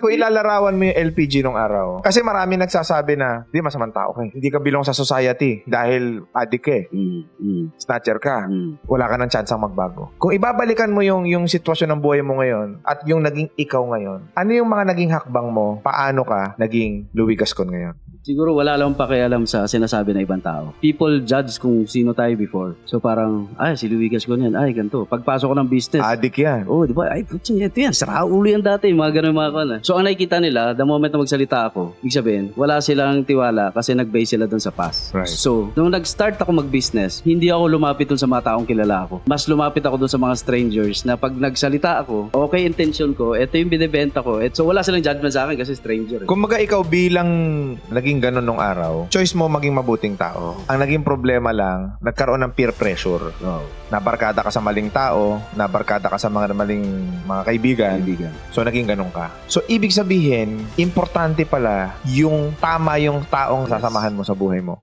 Kung ilalarawan mo yung LPG nung araw, kasi marami nagsasabi na, di masamang tao ka. eh. Hindi ka bilong sa society dahil addict ka eh. Mm, mm, Snatcher ka. mm. Wala ka ng chance magbago. Kung ibabalikan mo yung, yung sitwasyon ng buhay mo ngayon at yung naging ikaw ngayon, ano yung mga naging hakbang mo? Paano ka naging Louis Gascon ngayon? Siguro wala lang pakialam sa sinasabi ng ibang tao. People judge kung sino tayo before. So parang, ay, si Louis Gascon yan. Ay, ganito. Pagpasok ko ng business, Addict yan. Oh, di ba? Ay, putya, ito yan. Sira ulo yan dati. Mga ganun mga kana. So, ang nakikita nila, the moment na magsalita ako, ibig sabihin, wala silang tiwala kasi nag-base sila dun sa past. Right. So, nung nag-start ako mag-business, hindi ako lumapit dun sa mga taong kilala ako. Mas lumapit ako dun sa mga strangers na pag nagsalita ako, okay intention ko, ito yung binibenta ko. Et, so, wala silang judgment sa akin kasi stranger. eh. Kung maga ikaw bilang naging ganun nung araw, choice mo maging mabuting tao. Ang naging problema lang, nagkaroon ng peer pressure. Oh, Nabarkada ka sa maling tao, nabarkada ka sa mga maling mga kaibigan. kaibigan. So, naging ganun ka. So, ibig sabihin, importante pala yung tama yung taong sasamahan mo sa buhay mo.